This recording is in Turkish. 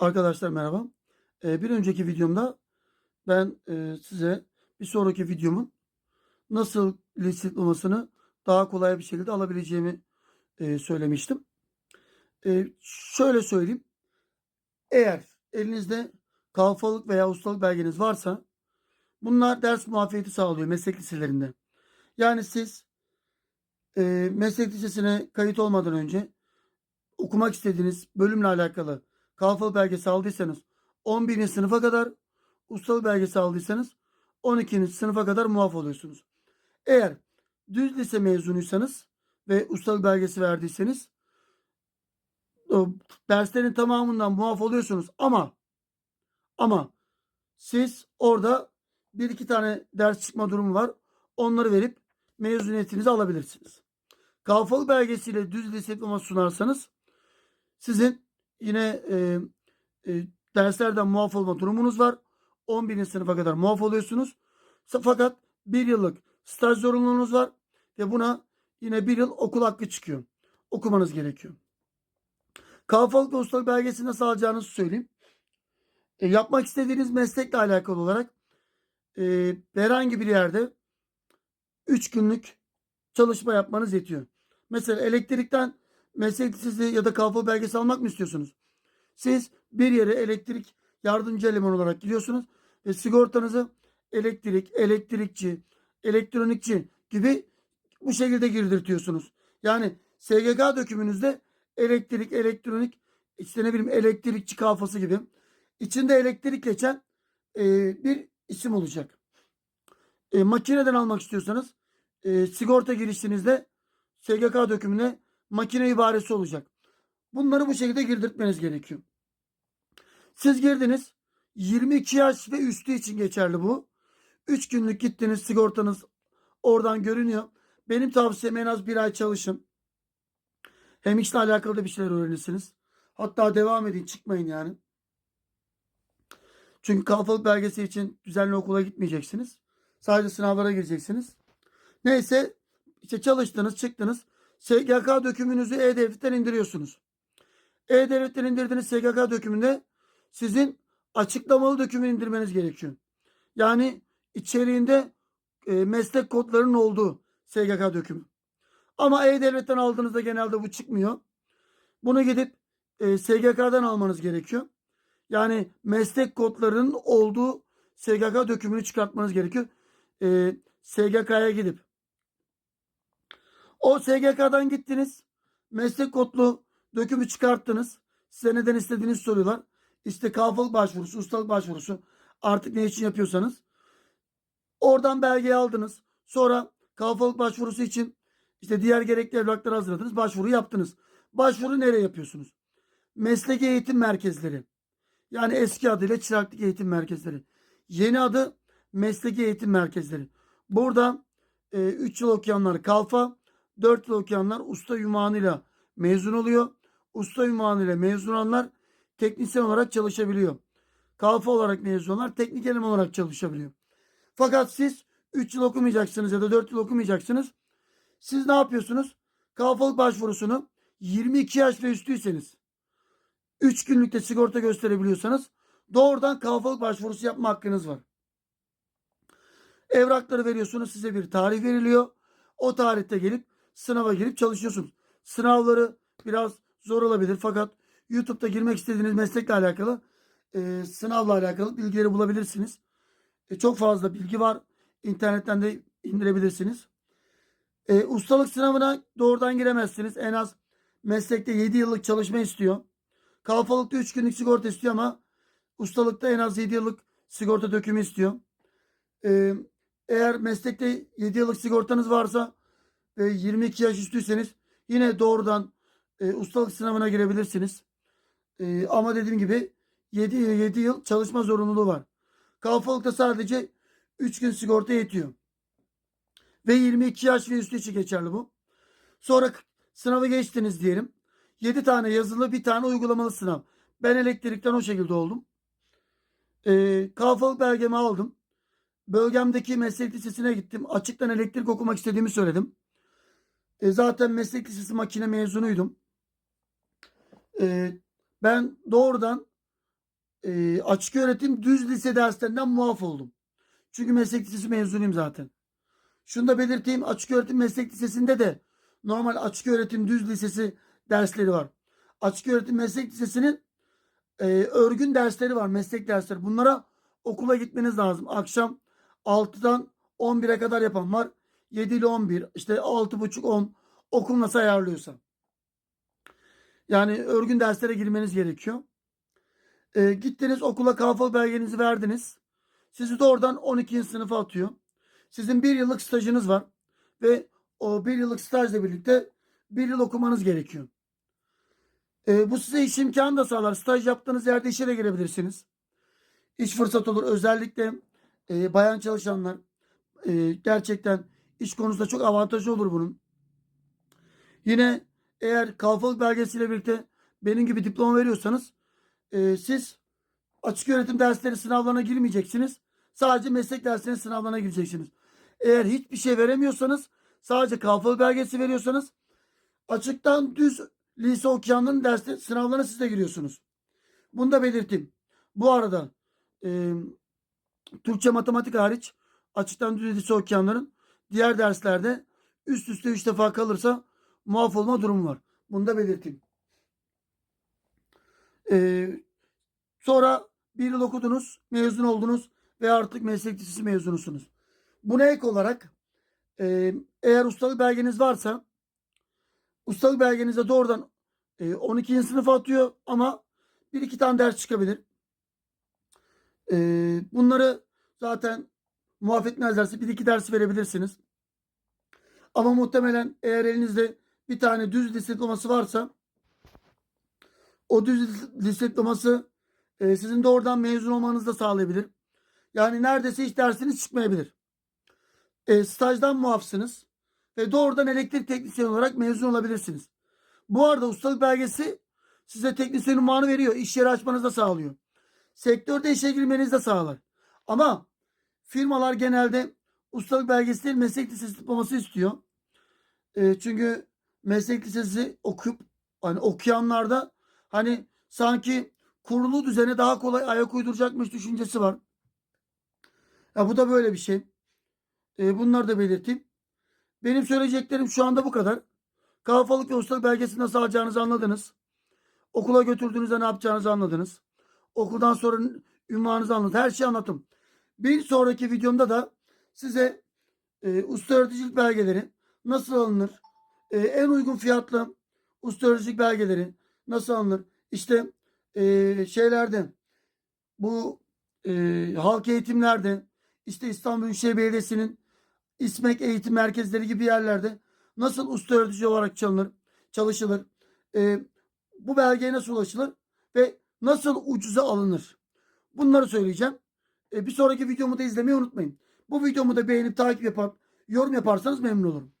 Arkadaşlar merhaba. Ee, bir önceki videomda ben e, size bir sonraki videomun nasıl diplomasını daha kolay bir şekilde alabileceğimi e, söylemiştim. E, şöyle söyleyeyim. Eğer elinizde kalfalık veya ustalık belgeniz varsa bunlar ders muafiyeti sağlıyor meslek liselerinde. Yani siz meslek lisesine kayıt olmadan önce okumak istediğiniz bölümle alakalı kalfalık belgesi aldıysanız 11. sınıfa kadar ustalık belgesi aldıysanız 12. sınıfa kadar muaf oluyorsunuz. Eğer düz lise mezunuysanız ve ustalık belgesi verdiyseniz derslerin tamamından muaf oluyorsunuz ama ama siz orada bir iki tane ders çıkma durumu var. Onları verip mezuniyetinizi alabilirsiniz. Kalfalık belgesiyle düz lise diploması sunarsanız sizin yine e, e, derslerden muaf olma durumunuz var. 11. sınıfa kadar muaf oluyorsunuz. Fakat bir yıllık staj zorunluluğunuz var ve buna yine bir yıl okul hakkı çıkıyor. Okumanız gerekiyor. Kalfalık ustalık belgesini nasıl alacağınızı söyleyeyim. E, yapmak istediğiniz meslekle alakalı olarak e, herhangi bir yerde 3 günlük çalışma yapmanız yetiyor. Mesela elektrikten meslek lisesi ya da kalfalık belgesi almak mı istiyorsunuz? Siz bir yere elektrik yardımcı eleman olarak gidiyorsunuz ve sigortanızı elektrik, elektrikçi, elektronikçi gibi bu şekilde girdirtiyorsunuz. Yani SGK dökümünüzde elektrik, elektronik, işte ne bileyim elektrikçi kafası gibi içinde elektrik geçen e, bir isim olacak. E, makineden almak istiyorsanız e, sigorta girişinizde SGK dökümüne makine ibaresi olacak. Bunları bu şekilde girdirtmeniz gerekiyor. Siz girdiniz. 22 yaş ve üstü için geçerli bu. 3 günlük gittiniz sigortanız oradan görünüyor. Benim tavsiyem en az bir ay çalışın. Hem işle alakalı da bir şeyler öğrenirsiniz. Hatta devam edin çıkmayın yani. Çünkü kalfalık belgesi için düzenli okula gitmeyeceksiniz. Sadece sınavlara gireceksiniz. Neyse işte çalıştınız çıktınız. SGK dökümünüzü E-Devlet'ten indiriyorsunuz. E-Devlet'ten indirdiğiniz SGK dökümünde sizin açıklamalı dökümü indirmeniz gerekiyor. Yani içeriğinde e, meslek kodlarının olduğu SGK dökümü. Ama E-Devlet'ten aldığınızda genelde bu çıkmıyor. Bunu gidip e, SGK'dan almanız gerekiyor. Yani meslek kodlarının olduğu SGK dökümünü çıkartmanız gerekiyor. E, SGK'ya gidip. O SGK'dan gittiniz. Meslek kodlu dökümü çıkarttınız. Size neden istediğinizi soruyorlar. İşte kalfalık başvurusu, ustalık başvurusu artık ne için yapıyorsanız. Oradan belgeyi aldınız. Sonra kalfalık başvurusu için işte diğer gerekli evrakları hazırladınız. Başvuru yaptınız. Başvuru nereye yapıyorsunuz? Mesleki eğitim merkezleri. Yani eski adıyla çıraklık eğitim merkezleri. Yeni adı mesleki eğitim merkezleri. Burada 3 e, yıl okuyanlar kalfa, 4 yıl okuyanlar usta ünvanıyla mezun oluyor. Usta ünvanıyla mezun olanlar teknisyen olarak çalışabiliyor. Kalfa olarak mezun teknik eleman olarak çalışabiliyor. Fakat siz 3 yıl okumayacaksınız ya da 4 yıl okumayacaksınız. Siz ne yapıyorsunuz? Kalfalık başvurusunu 22 yaş ve üstüyseniz 3 günlükte sigorta gösterebiliyorsanız doğrudan kalfalık başvurusu yapma hakkınız var. Evrakları veriyorsunuz size bir tarih veriliyor. O tarihte gelip sınava girip çalışıyorsunuz. Sınavları biraz zor olabilir fakat YouTube'da girmek istediğiniz meslekle alakalı e, sınavla alakalı bilgileri bulabilirsiniz. E, çok fazla bilgi var. İnternetten de indirebilirsiniz. E, ustalık sınavına doğrudan giremezsiniz. En az meslekte 7 yıllık çalışma istiyor. Kalfalıkta 3 günlük sigorta istiyor ama ustalıkta en az 7 yıllık sigorta dökümü istiyor. E, eğer meslekte 7 yıllık sigortanız varsa ve 22 yaş üstüyseniz yine doğrudan e, ustalık sınavına girebilirsiniz. E, ama dediğim gibi 7, 7 yıl çalışma zorunluluğu var. Kalfalıkta sadece 3 gün sigorta yetiyor. Ve 22 yaş ve üstü için geçerli bu. Sonra sınavı geçtiniz diyelim. 7 tane yazılı bir tane uygulamalı sınav. Ben elektrikten o şekilde oldum. E, kalfalık belgemi aldım. Bölgemdeki meslek lisesine gittim. Açıktan elektrik okumak istediğimi söyledim. E, zaten meslek lisesi makine mezunuydum. E, ben doğrudan e, açık öğretim düz lise derslerinden muaf oldum. Çünkü meslek lisesi mezunuyum zaten. Şunu da belirteyim. Açık öğretim meslek lisesinde de normal açık öğretim düz lisesi dersleri var. Açık öğretim meslek lisesinin e, örgün dersleri var. Meslek dersleri. Bunlara okula gitmeniz lazım. Akşam 6'dan 11'e kadar yapan var. 7 ile 11 işte 6.30 10 okul nasıl ayarlıyorsa. Yani örgün derslere girmeniz gerekiyor. E, gittiniz okula kafalı belgenizi verdiniz. Sizi de oradan 12. sınıfa atıyor. Sizin bir yıllık stajınız var. Ve o bir yıllık stajla birlikte bir yıl okumanız gerekiyor. E, bu size iş imkanı da sağlar. Staj yaptığınız yerde işe de girebilirsiniz. İş fırsatı olur. Özellikle e, bayan çalışanlar e, gerçekten iş konusunda çok avantajı olur bunun. Yine eğer kalfalık belgesiyle birlikte benim gibi diploma veriyorsanız e, siz açık öğretim dersleri sınavlarına girmeyeceksiniz. Sadece meslek derslerinin sınavlarına gireceksiniz. Eğer hiçbir şey veremiyorsanız sadece kalfalık belgesi veriyorsanız açıktan düz lise okuyanların derste sınavlarına siz de giriyorsunuz. Bunu da belirteyim. Bu arada e, Türkçe matematik hariç açıktan düz lise okuyanların diğer derslerde üst üste 3 defa kalırsa muaf olma durumu var. Bunu da belirteyim. Ee, sonra bir yıl okudunuz, mezun oldunuz ve artık meslek mezunusunuz. Buna ek olarak e, eğer ustalık belgeniz varsa ustalık belgenize doğrudan e, 12. sınıfa atıyor ama bir iki tane ders çıkabilir. E, bunları zaten muaf etmezlerse bir iki ders verebilirsiniz. Ama muhtemelen eğer elinizde bir tane düz lise diploması varsa o düz lise diploması e, sizin de oradan mezun olmanızı da sağlayabilir. Yani neredeyse hiç dersiniz çıkmayabilir. E, stajdan muafsınız ve doğrudan elektrik teknisyen olarak mezun olabilirsiniz. Bu arada ustalık belgesi size teknisyen unvanı veriyor. İş yeri açmanızı da sağlıyor. Sektörde işe girmenizi de sağlar. Ama firmalar genelde ustalık belgesi meslek lisesi diploması istiyor. E, çünkü meslek lisesi okuyup hani okuyanlarda hani sanki kurulu düzene daha kolay ayak uyduracakmış düşüncesi var. Ya bu da böyle bir şey. E, bunları da belirteyim. Benim söyleyeceklerim şu anda bu kadar. Kafalık ve ustalık belgesi nasıl alacağınızı anladınız. Okula götürdüğünüzde ne yapacağınızı anladınız. Okuldan sonra ünvanınızı anladınız. Her şeyi anlattım. Bir sonraki videomda da size e, usta öğreticilik belgeleri nasıl alınır? E, en uygun fiyatlı usta öğreticilik belgeleri nasıl alınır? İşte e, şeylerde bu e, halk eğitimlerde işte İstanbul Büyükşehir Belediyesi'nin İSMEK eğitim merkezleri gibi yerlerde nasıl usta öğretici olarak çalınır, çalışılır? E, bu belgeye nasıl ulaşılır? Ve nasıl ucuza alınır? Bunları söyleyeceğim. E, bir sonraki videomu da izlemeyi unutmayın. Bu videomu da beğenip takip yapar, yorum yaparsanız memnun olurum.